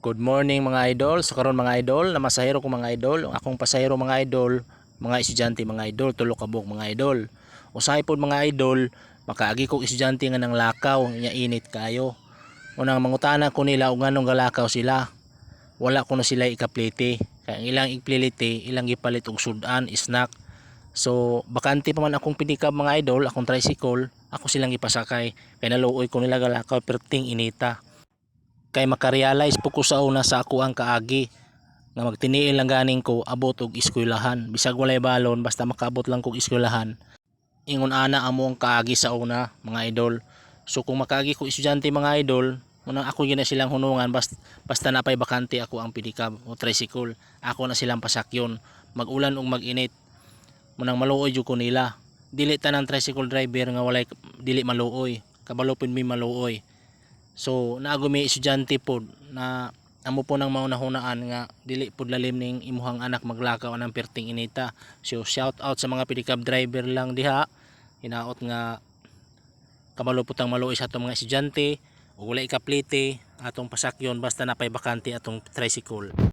Good morning mga idol. So karon mga idol, na masahero ko mga idol, ang akong pasahero mga idol, mga estudyante mga idol, tulo ka mga idol. Usahay pod mga idol, makaagi kog estudyante nga nang lakaw, nya init kayo. Unang mangutana ko nila ug nganong galakaw sila. Wala ko na sila ikaplete. Ang ilang iplilite, ilang gipalit og sudan, snack. So, bakante pa man akong pinikab mga idol, akong tricycle, ako silang ipasakay. Kaya naluoy ko nila galakaw perting inita kay makarealize po ko sa una sa ako ang kaagi nga magtiniil lang ganing ko abot og eskwelahan. Bisag walay balon basta makaabot lang kog eskwelahan ingon ana amo ang kaagi sa una mga idol. So kung makaagi ko estudyante mga idol unang ako gina silang hunungan basta, basta napay bakante ako ang pedicab o tricycle. Ako na silang pasakyon magulan ug maginit. Munang maluoy jud ko nila. Dili tanang tricycle driver nga walay dili maluoy. Kabalo pud mi maluoy So naago may estudyante pod na amo po nang maunahunaan nga dili pod lalim ning imuhang anak maglakaw ng perting inita. So shout out sa mga pedicab driver lang diha. Hinaot nga kabalo putang maluoy sa atong mga estudyante ug wala ikaplite atong pasakyon basta napay bakante atong tricycle.